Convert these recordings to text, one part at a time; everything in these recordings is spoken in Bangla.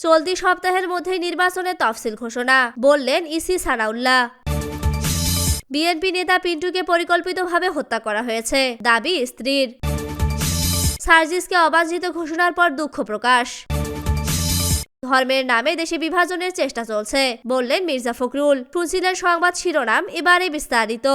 চলতি সপ্তাহের মধ্যেই নির্বাচনের তফসিল ঘোষণা, বললেন ইসি সানাউল্লাহ। বিএনপি নেতা পিন্টুকে পরিকল্পিতভাবে হত্যা করা হয়েছে, দাবি স্ত্রীর। সার্জিসকে অবাঞ্ছিত ঘোষণার পর দুঃখ প্রকাশ। ধর্মের নামে দেশে বিভাজনের চেষ্টা চলছে, বললেন মির্জা ফখরুল। শুনছিলেন সংবাদ শিরোনাম, এবারে বিস্তারিত।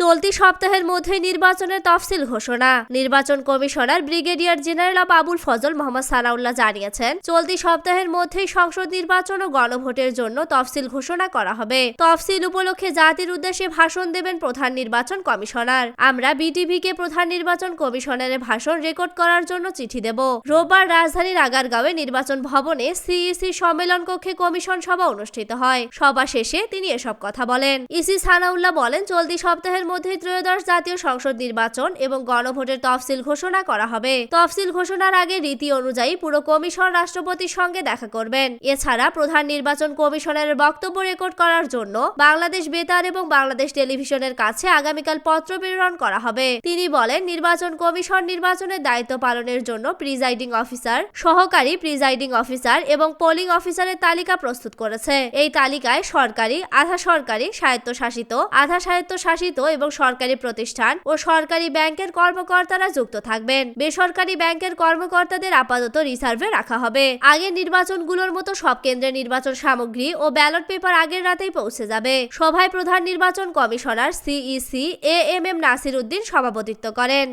চলতি সপ্তাহের মধ্যে নির্বাচনের তফসিল ঘোষণা। নির্বাচন কমিশনার ব্রিগেডিয়ার জেনারেল অব আবুল ফজল মোহাম্মদ সানাউল্লাহ জানিয়েছেন, চলতি সপ্তাহের মধ্যেই সংসদ নির্বাচন ও গণভোটের জন্য তফসিল ঘোষণা করা হবে। তফসিল উপলক্ষে জাতির উদ্দেশ্যে ভাষণ দেবেন প্রধান নির্বাচন কমিশনার। আমরা বিটিভিকে প্রধান নির্বাচন কমিশনারের ভাষণ রেকর্ড করার জন্য চিঠি দেব। রোববার রাজধানীর আগারগাঁওয়ে নির্বাচন ভবনে সিইসি সম্মেলন কক্ষে কমিশন সভা অনুষ্ঠিত হয়। সভা শেষে তিনি এসব কথা বলেন। ইসি সানাউল্লাহ বলেন, চলতি সপ্তাহের মধ্যে ত্রয়োদশ জাতীয় সংসদ নির্বাচন এবং গণভোটের তফসিল ঘোষণা করা হবে। তফসিল ঘোষণার আগে রীতি অনুযায়ী পুরো কমিশন রাষ্ট্রপতির সঙ্গে দেখা করবেন। এছাড়া প্রধান নির্বাচন কমিশনের বক্তব্য রেকর্ড করার জন্য বাংলাদেশ বেতার এবং বাংলাদেশ টেলিভিশনের কাছে আগামীকাল পত্র প্রেরণ করা হবে। তিনি বলেন, নির্বাচন কমিশন নির্বাচনের দায়িত্ব পালনের জন্য প্রিজাইডিং অফিসার, সহকারী প্রিজাইডিং অফিসার এবং পোলিং অফিসারের তালিকা প্রস্তুত করেছে। এই তালিকায় সরকারি, আধা সরকারি, স্বায়ত্তশাসিত, আধা স্বায়ত্তশাসিত এবং সরকারি প্রতিষ্ঠান ও সরকারি ব্যাংকের কর্মকর্তারা যুক্ত থাকবেন। বেসরকারি ব্যাংকের কর্মকর্তাদের আপাতত রিজার্ভে রাখা হবে। আগের নির্বাচনগুলোর মতো সব কেন্দ্রে নির্বাচন সামগ্রী ও ব্যালট পেপার আগের রাতেই পৌঁছে যাবে। সভায় প্রধান নির্বাচন commissioner CEC A M M Nasir Uddin সভাপতিত্ব করেন।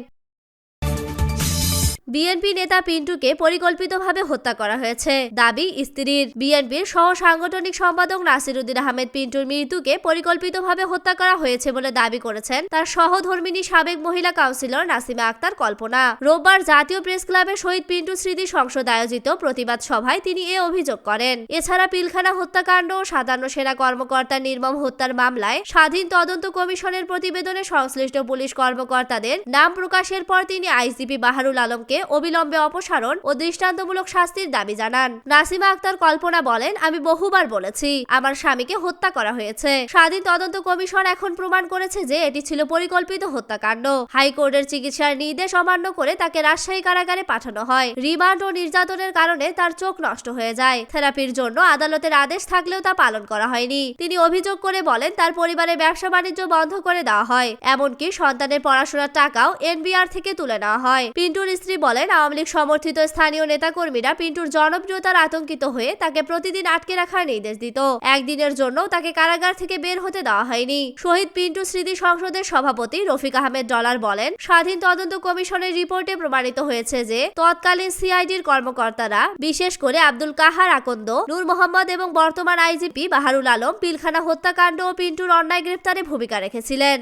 বিএনপি নেতা পিন্টুকে পরিকল্পিতভাবে হত্যা করা হয়েছে। দাবি, স্ত্রীর। বিএনপির সহ সাংগঠনিক সম্পাদক নাসিরুদ্দিন আহমেদ পিন্টুর মৃত্যুকে পরিকল্পিতভাবে হত্যা করা হয়েছে বলে দাবি করেছেন তার সহধর্মিনী সাবেক মহিলা কাউন্সিলর নাসিমা আক্তার কল্পনা। রোববার জাতীয় প্রেস ক্লাবে শহীদ পিন্টু স্মৃতি সংসদ আয়োজিত প্রতিবাদ সভায় তিনি এ অভিযোগ করেন। এছাড়া পিলখানা হত্যাকাণ্ড ও সাধারণ সেনা কর্মকর্তার নির্মম হত্যার মামলায় স্বাধীন তদন্ত কমিশনের প্রতিবেদনে সংশ্লিষ্ট পুলিশ কর্মকর্তাদের নাম প্রকাশের পর তিনি আইসিপি বাহারুল আলমকে অবিলম্বে অপসারণ ও দৃষ্টান্তমূলক শাস্তির দাবি জানান। নাসিমা আক্তার কল্পনা বলেন, আমি বহুবার বলেছি, আমার স্বামীকে হত্যা করা হয়েছে। স্বাধীন তদন্ত কমিশন এখন প্রমাণ করেছে যে এটি ছিল পরিকল্পিত হত্যাকাণ্ড। হাইকোর্টের চিকিৎসার নির্দেশ অমান্য করে তাকে রাজশাহী কারাগারে পাঠানো হয়। রিমান্ড ও নির্যাতনের কারণে তার চোখ নষ্ট হয়ে যায়। থেরাপির জন্য আদালতের আদেশ থাকলেও তা পালন করা হয়নি। তিনি অভিযোগ করে বলেন, তার পরিবারের ব্যবসা বাণিজ্য বন্ধ করে দেওয়া হয়। এমনকি সন্তানের পড়াশোনার টাকাও এনবিআর থেকে তুলে নেওয়া হয়। পিন্টুর স্ত্রী বলেন, আওয়ামী লীগ সমর্থিত স্থানীয় নেতাকর্মীরা পিন্টুর জনপ্রিয়তার আতঙ্কিত হয়ে তাকে প্রতিদিন আটকে রাখার নির্দেশ দিত। একদিনের জন্য তাকে কারাগার থেকে বের হতে দেওয়া হয়নি। শহীদ পিন্টু স্মৃতি সংসদের সভাপতি রফিক আহমেদ ডলার বলেন, স্বাধীন তদন্ত কমিশনের রিপোর্টে প্রমাণিত হয়েছে যে তৎকালীন সিআইডির কর্মকর্তারা, বিশেষ করে আব্দুল কাহার আকন্দ, নূর মোহাম্মদ এবং বর্তমান আইজিপি বাহারুল আলম, পিলখানা হত্যাকাণ্ড ও পিন্টুর অন্যায় গ্রেপ্তারে ভূমিকা রেখেছিলেন।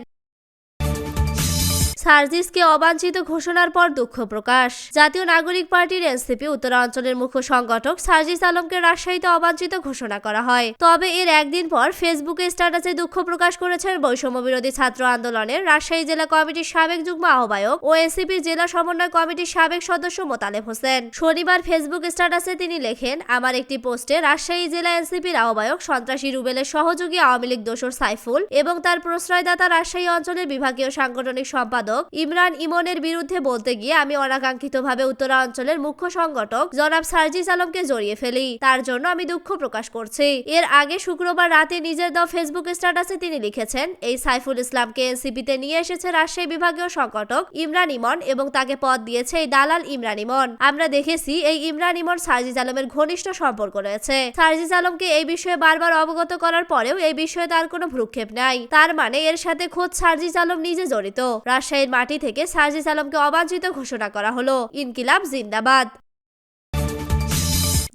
সার্জিসকে অবাঞ্ছিত ঘোষণার পর দুঃখ প্রকাশ। জাতীয় নাগরিক পার্টির এনসিপি উত্তরাঞ্চলের মুখ্য সংগঠক সার্জিস আলমকে রাজশাহীতে অবাঞ্ছিত ঘোষণা করা হয়। তবে এর একদিন পর ফেসবুকে স্ট্যাটাসে দুঃখ প্রকাশ করেছেন বৈষম্য বিরোধী ছাত্র আন্দোলনের রাজশাহী জেলা কমিটির সাবেক যুগ্ম আহ্বায়ক ও এনসিপির জেলা সমন্বয় কমিটির সাবেক সদস্য মোতালেব হোসেন। শনিবার ফেসবুক স্ট্যাটাসে তিনি লেখেন, আমার একটি পোস্টে রাজশাহী জেলা এনসিপির আহ্বায়ক সন্ত্রাসী রুবেলের সহযোগী আওয়ামী লীগ দোসর সাইফুল এবং তার প্রশ্রয়দাতা রাজশাহী অঞ্চলের বিভাগীয় সাংগঠনিক সম্পাদক ইমরান ইমনের বিরুদ্ধে বলতে গিয়ে আমি অনাকাঙ্ক্ষিতভাবে উত্তরাঞ্চলের মুখ্য সংগঠক জনাব সার্জিস আলমকে জড়িয়ে ফেলি। তার জন্য আমি দুঃখ প্রকাশ করছি। এর আগে শুক্রবার রাতে নিজের দেওয়া ফেসবুক স্ট্যাটাসে তিনি লিখেছেন, এই সাইফুল ইসলামকে এনসিপিতে নিয়ে এসেছে রাজশাহী বিভাগীয় সংগঠক ইমরান ইমন এবং তাকে পদ দিয়েছে এই দালাল ইমরান ইমন। আমরা দেখেছি এই ইমরান ইমন সার্জিস আলমের ঘনিষ্ঠ সম্পর্ক রয়েছে। সার্জিস আলমকে এই বিষয়ে বারবার অবগত করার পরেও এই বিষয়ে তার কোনো ভ্রুক্ষেপ নাই। তার মানে এর সাথে খোদ সার্জিস আলম নিজে জড়িত। মাটি থেকে সার্জিস আলমকে অবাঞ্ছিত ঘোষণা করা হলো। ইনকিলাব জিন্দাবাদ।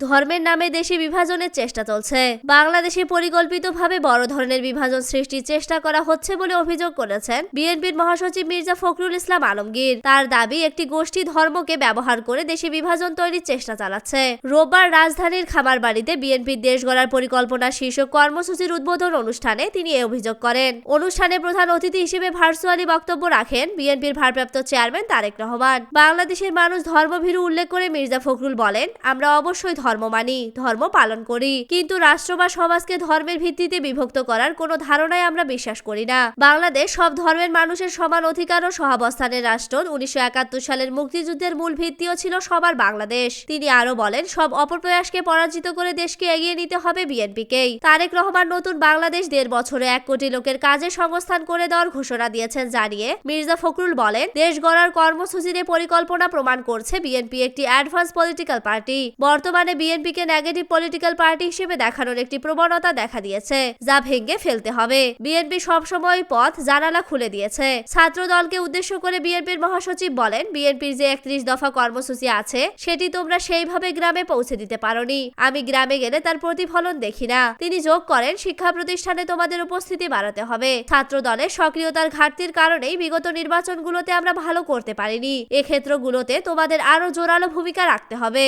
ধর্মের নামে দেশে বিভাজনের চেষ্টা চলছে। বাংলাদেশে পরিকল্পিতভাবে বড় ধরনের বিভাজন সৃষ্টির চেষ্টা করা হচ্ছে বলে অভিযোগ করেছেন বিএনপির মহাসচিব মির্জা ফখরুল ইসলাম আলমগীর। তার দাবি, একটি গোষ্ঠী ধর্মকে ব্যবহার করে দেশে বিভাজন তৈরির চেষ্টা চালাচ্ছে। রোববার রাজধানীর খামার বাড়িতে বিএনপির দেশ গড়ার পরিকল্পনা শীর্ষক কর্মসূচির উদ্বোধন অনুষ্ঠানে তিনি এ অভিযোগ করেন। অনুষ্ঠানে প্রধান অতিথি হিসেবে ভার্চুয়ালি বক্তব্য রাখেন বিএনপির ভারপ্রাপ্ত চেয়ারম্যান তারেক রহমান। বাংলাদেশের মানুষ ধর্মভীরু উল্লেখ করে মির্জা ফখরুল বলেন, আমরা অবশ্যই ধর্ম মানি, ধর্ম পালন করি। কিন্তু রাষ্ট্র বা সমাজকে ধর্মের ভিত্তিতে বিভক্ত করার কোনো ধারণায় আমরা বিশ্বাস করি না। বাংলাদেশ সব ধর্মের মানুষের সমান অধিকার ও সহাবস্থানের রাষ্ট্র। উনিশশো একাত্তর সালের মুক্তিযুদ্ধের মূল ভিত্তিও ছিল সবার বাংলাদেশ। তিনি আরও বলেন, সব অপপ্রয়াসকে পরাজিত করে দেশকে এগিয়ে নিতে হবে বিএনপিকেই। তারেক রহমান নতুন বাংলাদেশ দেড় বছরে এক কোটি লোকের কাজে সংস্থান করে দেওয়ার ঘোষণা দিয়েছেন জানিয়ে মির্জা ফখরুল বলেন, দেশ গড়ার কর্মসূচির এ পরিকল্পনা প্রমাণ করছে বিএনপি একটি অ্যাডভান্স পলিটিক্যাল পার্টি। বর্তমানে বিএনপিকে নেগেটিভ পলিটিক্যাল পার্টি হিসেবে দেখানোর একটি প্রবণতা দেখা দিয়েছে, যা ভেঙে ফেলতে হবে। বিএনপি সবসময় পথ জানালা খুলে দিয়েছে। ছাত্র দলকে উদ্দেশ্য করে বিএনপির মহাসচিব বলেন, বিএনপির যে একত্রিশ দফা কর্মসূচি আছে, সেটি তোমরা সেইভাবে গ্রামে পৌঁছে দিতে পারোনি। আমি গ্রামে গেলে তার প্রতিফলন দেখি না। তিনি যোগ করেন, শিক্ষা প্রতিষ্ঠানে তোমাদের উপস্থিতি বাড়াতে হবে। ছাত্র দলের সক্রিয়তার ঘাটতির কারণেই বিগত নির্বাচনগুলোতে আমরা ভালো করতে পারিনি। এক্ষেত্রগুলোতে তোমাদের আরও জোরালো ভূমিকা রাখতে হবে।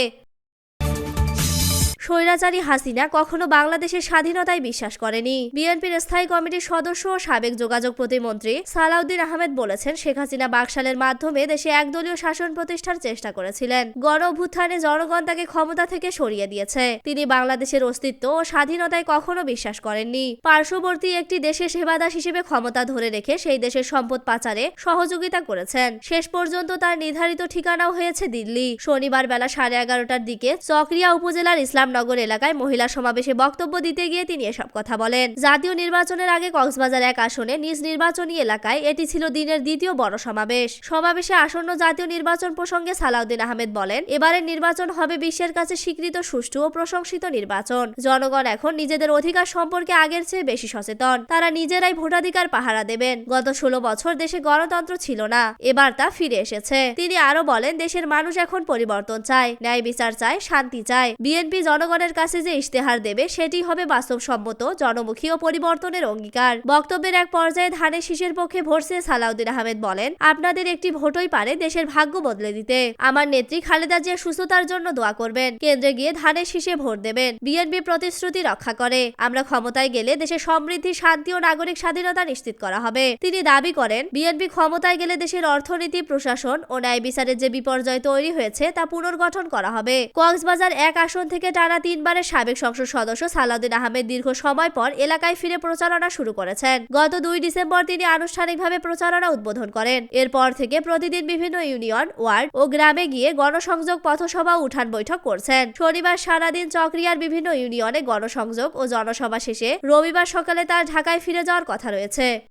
স্বৈরাচারী হাসিনা কখনো বাংলাদেশের স্বাধীনতায় বিশ্বাস করেনি। বিএনপির স্থায়ী কমিটির সদস্য ও সাবেক যোগাযোগ প্রতিমন্ত্রী সালাউদ্দিন আহমেদ বলেছেন, শেখ হাসিনা বাকশালের মাধ্যমে দেশে একদলীয় শাসন প্রতিষ্ঠার চেষ্টা করেছিলেন। গণ অভ্যুত্থানে জনগণ তাকে ক্ষমতা থেকে সরিয়ে দিয়েছে। তিনি বাংলাদেশের অস্তিত্ব ও স্বাধীনতায় কখনো বিশ্বাস করেননি। পার্শ্ববর্তী একটি দেশের সেবাদাস হিসেবে ক্ষমতা ধরে রেখে সেই দেশের সম্পদ পাচারে সহযোগিতা করেছেন। শেষ পর্যন্ত তার নির্ধারিত ঠিকানাও হয়েছে দিল্লি। শনিবার বেলা সাড়ে এগারোটার দিকে চকরিয়া উপজেলার ইসলামনগর এলাকায় মহিলা সমাবেশে বক্তব্য দিতে গিয়ে তিনি এসব কথা বলেন। জাতীয় নির্বাচনের আগে কক্সবাজার এক আসনে নিজ নির্বাচনী এলাকায় এটি ছিল দিনের দ্বিতীয় বড় সমাবেশ। সমাবেশে আসন্ন জাতীয় নির্বাচন প্রসঙ্গে সালাউদ্দিন আহমেদ বলেন, এবারের নির্বাচন হবে বিশ্বের কাছে স্বীকৃত, সুষ্ঠু ও প্রশংসিত নির্বাচন। জনগণ এখন নিজেদের অধিকার সম্পর্কে আগের চেয়ে বেশি সচেতন। তারা নিজেরাই ভোটাধিকার পাহারা দেবেন। গত ষোলো বছর দেশে গণতন্ত্র ছিল না। এবার তা ফিরে এসেছে। তিনি আরও বলেন, দেশের মানুষ এখন পরিবর্তন চায়, ন্যায় বিচার চায়, শান্তি চায়। বিএনপি জনগণের কাছে যে ইশতেহার দেবে, সেটি হবে বাস্তবসম্মত, জনমুখী ও পরিবর্তনের অঙ্গীকার। বক্তব্যের এক পর্যায়ে ধানের শীষের পক্ষে ভোটসে সালাউদ্দিন আহমেদ বলেন, আপনাদের একটি ভোটই পারে দেশের ভাগ্য বদলে দিতে। আমার নেত্রী খালেদা জিয়া সুস্থতার জন্য দোয়া করবেন। কেন্দ্রে গিয়ে ধানের শীষে ভোট দেবেন। বিএনপি প্রতিশ্রুতি রক্ষা করে। আমরা ক্ষমতায় গেলে দেশের সমৃদ্ধি, শান্তি ও নাগরিক স্বাধীনতা নিশ্চিত করা হবে। তিনি দাবি করেন, বিএনপি ক্ষমতায় গেলে দেশের অর্থনীতি, প্রশাসন ও ন্যায় বিচারের যে বিপর্যয় তৈরি হয়েছে, তা পুনর্গঠন করা হবে। কক্সবাজার এক আসন থেকে টানা তিনবারের সাবেক সংসদ সদস্য সালাউদ্দিন আহমেদ দীর্ঘ সময় পর এলাকায় ফিরে প্রচারণা শুরু করেছেন। গত দুই ডিসেম্বর তিনি আনুষ্ঠানিকভাবে প্রচারণা উদ্বোধন করেন। এরপর থেকে প্রতিদিন বিভিন্ন ইউনিয়ন, ওয়ার্ড ও গ্রামে গিয়ে গণসংযোগ পথসভা উঠান বৈঠক করছেন। শনিবার সারাদিন চক্রিয়ার বিভিন্ন ইউনিয়নে গণসংযোগ ও জনসভা শেষে রবিবার সকালে তার ঢাকায় ফিরে যাওয়ার কথা রয়েছে।